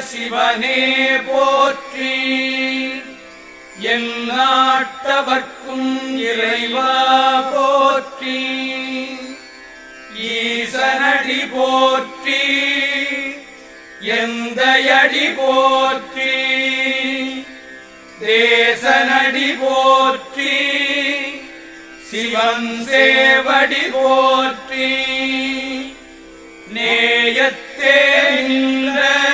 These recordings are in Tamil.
சிவனே போற்றி. எல்லாட்டவர்க்கும் இறைவா போற்றி. ஈசனடி போற்றி. எந்தையடி போற்றி. தேசனடி போற்றி. சிவன் சேவடி போற்றி. நேயத்தே நின்ற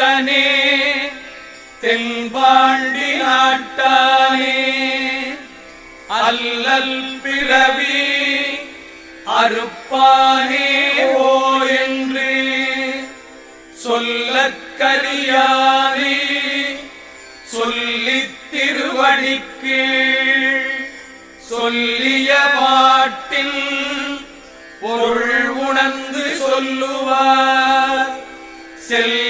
கூத்தனே தென்பாண்டி நாட்டானே. அல்லல் பிறவி அறுப்பானே ஓ என்று சொல்லற்கரியானே சொல்லித் திருவடிக்கு சொல்லிய பாட்டின் பொருள் உணர்ந்து சொல்லுவார். செல்ல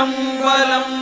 म्